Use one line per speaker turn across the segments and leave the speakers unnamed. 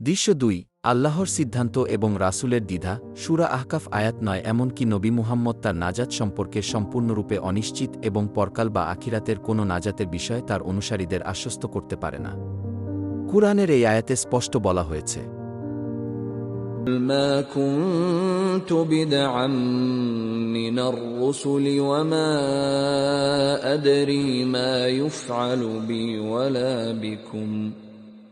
দৃশ্য দুই আল্লাহর সিদ্ধান্ত এবং রাসূলের দ্বিধা সুরা আহকাফ আয়াত নয় এমনকি নবী মুহাম্মদ তার নাজাত সম্পর্কে সম্পূর্ণরূপে অনিশ্চিত এবং পরকাল বা আখিরাতের কোনো নাজাতের বিষয়ে তার অনুসারীদের আশ্বস্ত করতে পারে না কুরআনের এই আয়াতে স্পষ্ট বলা হয়েছে
ما كنت بدعا من الرسل وما أدري ما يفعل بي ولا بكم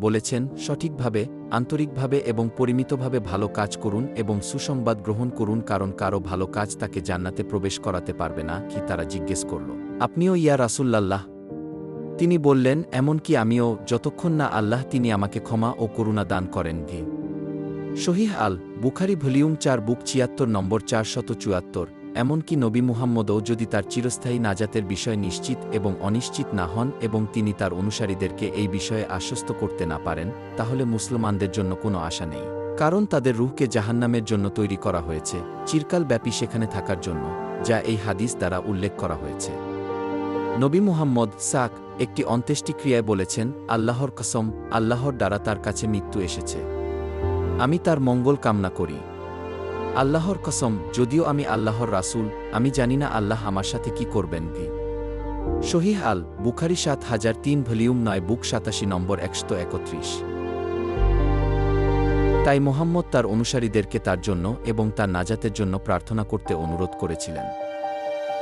বলেছেন, সঠিকভাবে, আন্তরিকভাবে এবং পরিমিতভাবে ভালো কাজ করুন এবং সুসংবাদ গ্রহণ করুন কারণ কারও ভালো কাজ তাকে জান্নাতে প্রবেশ করাতে পারবে না, কি তারা জিজ্ঞেস করল। আপনিও ইয়া রাসূল্লাল্লাহ তিনি বললেন, এমনকি আমিও, যতক্ষণ না আল্লাহ তিনি আমাকে ক্ষমা ও করুণা দান করেন গে। শহীহ আল বুখারি ভলিউম চার, বুক ছিয়াত্তর, নম্বর চারশত চুয়াত্তর। এমনকি নবী মুহাম্মদও যদি তার চিরস্থায়ী নাজাতের বিষয় নিশ্চিত এবং অনিশ্চিত না হন এবং তিনি তার অনুসারীদেরকে এই বিষয়ে আশ্বস্ত করতে না পারেন, তাহলে মুসলমানদের জন্য কোনো আশা নেই। কারণ তাদের রুহকে জাহান্নামের জন্য তৈরি করা হয়েছে চিরকাল ব্যাপী সেখানে থাকার জন্য, যা এই হাদিস দ্বারা উল্লেখ করা হয়েছে। নবী মুহাম্মদ সাক একটি অন্ত্যেষ্টিক্রিয়ায় বলেছেন, আল্লাহর কসম, আল্লাহর দ্বারা তার কাছে মৃত্যু এসেছে। আমি তার মঙ্গল কামনা করি। আল্লাহর কসম, যদিও আমি আল্লাহর রাসূল, আমি জানি না আল্লাহ আমার সাথে কি করবেন কি। শহীহ আল বুখারি সাত হাজার তিন ভলিউম নয়, বুক সাতাশি নম্বর একশো একত্রিশ। তাই মোহাম্মদ তার অনুসারীদেরকে তার জন্য এবং তার নাজাতের জন্য প্রার্থনা করতে অনুরোধ করেছিলেন।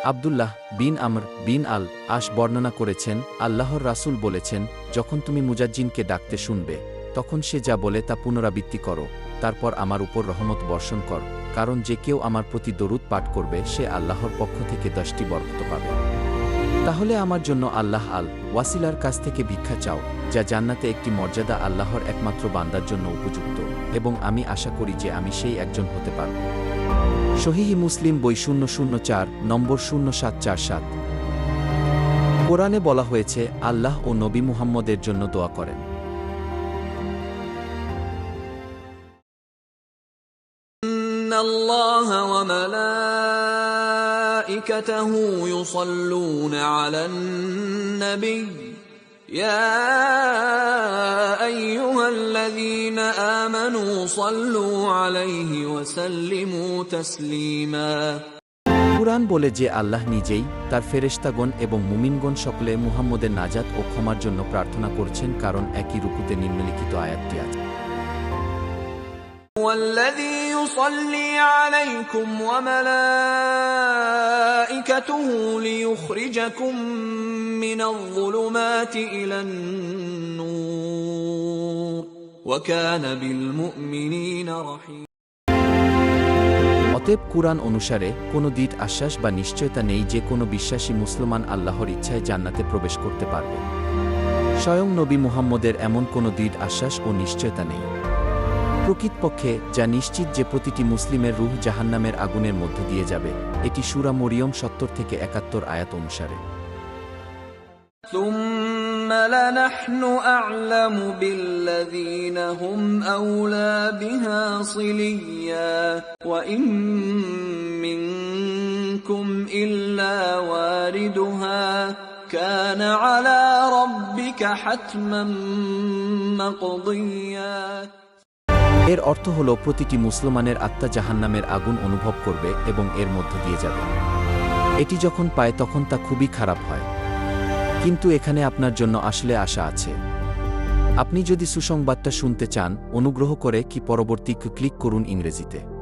আবদুল্লাহ বিন আমর বিন আল আশ বর্ণনা করেছেন, আল্লাহর রাসূল বলেছেন, যখন তুমি মুজাজ্জিনকে ডাকতে শুনবে, তখন সে যা বলে তা পুনরাবৃত্তি করো। তারপর আমার উপর রহমত বর্ষণ কর, কারণ যে কেউ আমার প্রতি দরুদ পাঠ করবে, সে আল্লাহর পক্ষ থেকে দশটি বরকত পাবে। তাহলে আমার জন্য আল্লাহ আল ওয়াসিলার কাছ থেকে ভিক্ষা চাও, যা জান্নাতে একটি মর্যাদা আল্লাহর একমাত্র বান্দার জন্য উপযুক্ত, এবং আমি আশা করি যে আমি সেই একজন হতে পারব। শহীহি মুসলিম বই শূন্য শূন্য চার, নম্বর শূন্য সাত চার সাত। কোরআনে বলা হয়েছে, আল্লাহ ও নবী মুহাম্মদের জন্য দোয়া করেন।
إن الله وملائكته يصلون على النبي يا أيها الذين آمنوا صلوا عليه وسلموا تسليما
কুরআন বলে যে আল্লাহ নিজেই তার ফেরেশতাগণ এবং মুমিনগণ সকলে মুহাম্মদের নাজাত ও ক্ষমার জন্য প্রার্থনা করছেন কারণ একই রুকুতে নিম্নলিখিত আয়াতটি আছে
والذي يصلي عليكم وملائكته ليخرجكم من الظلمات إلى النور وكان بالمؤمنين رحيما
অতএব কুরআন অনুসারে কোনো দৃঢ় আশ্বাস বা নিশ্চয়তা নেই যে কোনো বিশ্বাসী মুসলমান আল্লাহর ইচ্ছায় জান্নাতে প্রবেশ করতে পারবে স্বয়ং নবী মুহাম্মদের এমন কোনো দৃঢ় আশ্বাস ও নিশ্চয়তা নেই প্রকৃতপক্ষে যা নিশ্চিত যে প্রতিটি মুসলিমের রুহ জাহান্নামের আগুনের মধ্য দিয়ে যাবে এটি সুরা মরিয়ম সত্তর থেকে একাত্তর আয়াত অনুসারে
ثم لنحن أعلم بالذين هم أولى بها صليا وإن منكم إلا واردها كان على ربك حتما مقضيا
এর অর্থ হল প্রতিটি মুসলমানের আত্মা জাহান্নামের আগুন অনুভব করবে এবং এর মধ্য দিয়ে যাবে। এটি যখন পায় তখন তা খুবই খারাপ হয়। কিন্তু এখানে আপনার জন্য আসলে আশা আছে। আপনি যদি সুসংবাদটা শুনতে চান, অনুগ্রহ করে কি পরবর্তী ক্লিক করুন ইংরেজিতে।